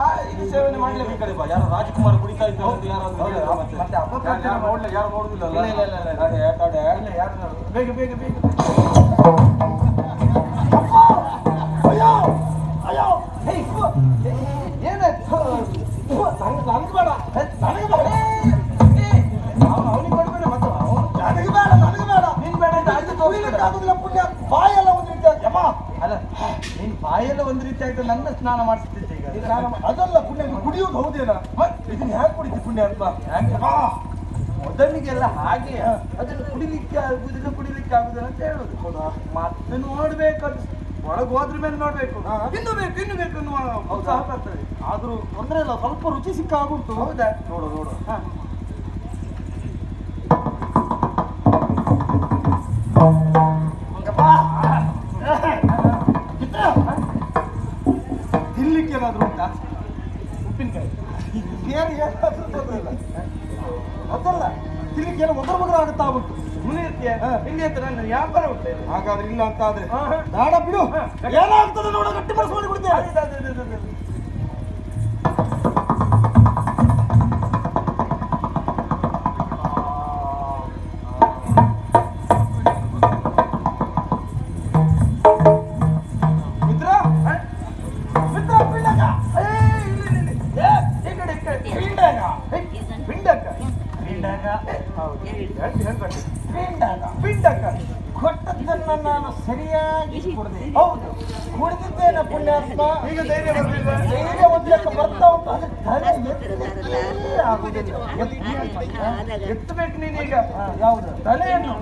ಆ, ಇದು ಸೇವನೆ ಮಾಡ್ಲೇಬೇಕಾರೆ ಬಾ ಯಾರು ರಾಜ್ಕುಮಾರ್ ಕುಡಿತಾ ಇದ್ದಾರೆ ಅಂತ ಯಾರಾದ್ರೂ ಹೌದು, ಹೇಳಿದ್ರೆ ಮತ್ತೆ ಮತ್ತೆ ಅಪಪ್ರಚಾರ ಯಾರು ನೋಡ್ಲಿ ಯಾರು ನೋಡುದಿಲ್ಲ ಇಲ್ಲ, ಇಲ್ಲ, ಇಲ್ಲ, ಇಲ್ಲ. ತಡೆ ತಡೆ ಇಲ್ಲ, ಯಾರು ನೋಡು? ಬೇಗ ಬೇಗ ಬೇಗ ಅಯ್ಯೋ ಅಯ್ಯೋ ಹೇ, ಹೋ, ಹೇ, ಏನಾಯ್ತು ಹೋ, ನಂಗ್- ನಂಗ್ ಬೇಡ ಹೇ, ನನಗೆ ಬೇಡ ಅವನಿಗೆ ಕೊಡ್ಬೇಡ ಮತ್ತೆ ಅವನು ನನಗೆ ಬೇಡ ನನಗೆ ಬೇಡ ನೀನ್ ಬೇಡ ಅಂತ ಆಯ್ತು ತೊಳಿಲಿಕ್ಕೆ ಆಗುದಿಲ್ಲ ಪುಣ್ಯ ಬಾಯೆಲ್ಲ ಒಂದು ರೀತಿ ಯಮ ಅಲ್ಲ ನೀನ್ ಬಾಯೆಲ್ಲ ಒಂದ್ ರೀತಿ ಆಯ್ತು ನನ್ನ ಸ್ನಾನ ಮಾಡಿಸ್ತಿದ್ದೆ ಈಗ. ಸ್ನಾನ ನಾನು ಅದಲ್ಲ ಪುಣ್ಯ ನೀನು ಕುಡಿಯೋದು ಹೌದೇನ? ಇದನ್ನ ಹ್ಯಾಕ್ ಕುಡಿತಿ ಪುಣ್ಯ ಅಂತ? ಮೊದಲಿಗೆಲ್ಲ ಹಾಗೆ. ಅದನ್ನು ಕುಡಿಲಿಕ್ಕೆ ಆಗುದಿಲ್ಲ ಕುಡಿಲಿಕ್ಕೆ ಆಗುದಿಲ್ಲ ಅಂತ ಹೇಳುದು. ಹೌದಾ? ಮತ್ತೆ ನೋಡ್ಬೇಕು ಅದು. ಒಳಗೆ ಹೋದ್ರ ಮೇಲೆ ನೋಡ್ಬೇಕು. ಹಾ. ಇನ್ನು ಬೇಕು ಇನ್ನು ಬೇಕು ಅನ್ನುವ ಉತ್ಸಾಹ ಬರ್ತದೆ ಆದ್ರೂ ತೊಂದರೆ ಇಲ್ಲ ಸ್ವಲ್ಪ ರುಚಿ ಸಿಕ್ಕ ಆಗುಂಟು ಹೌದಾ? ನೋಡು ನೋಡು. ಹಾ. ಯಪ್ಪ. ತಿನ್ಲಿಕ್ಕೆ ಏನಾದ್ರು ಉಂಟಾ ಉಪ್ಪಿನಕಾಯಿ. ಬೇರೆ ಏನಾದ್ರೂ ತೊಂದ್ರೆ ಇಲ್ಲ. ಅದಲ್ಲ ತಿನ್ಲಿಕ್ಕೆ ಏನೋ ಮೊದಲು ಮೊದಲು ಆಗುತ್ತಾ ಉಂಟು. ಸುಮ್ಮನೆ ಇರ್ತೀಯ? ನನ್ನ ವ್ಯಾಪಾರ ಇಲ್ಲಿ. ಹಾಗಾದ್ರೆ ಇಲ್ಲ ಅಂತ ಆದ್ರೆ. ಬೇಡ. ಏನಾಗ್ತದೆ ನೋಡ ಗಟ್ಟಿ ಮನಸ್ಸು ಮಾಡಿ ಹೇಳ್ಕೊಂಡು ಪಿಂಡಕ ಪಿಂಡಕ ಕೊಟ್ಟದ್ದನ್ನ ನಾನು ಸರಿಯಾಗಿ ಕೊಡದೆ ಹೌದು ಕುಡಿದಿದ್ದೇನೆ ಪುಣ್ಯಾತ್ಮ ಈಗ ಧೈರ್ಯ ಬರ್ಲಿಲ್ವಾ ಧೈರ್ಯ ಒಂದಕ್ಕೆ ಬರ್ತಾ ಉಂಟು ಅದು ತಲೆ ಎತ್ತಬೇಕು ನೀನೀಗ. ಯಾವುದು? ತಲೆಯನ್ನು.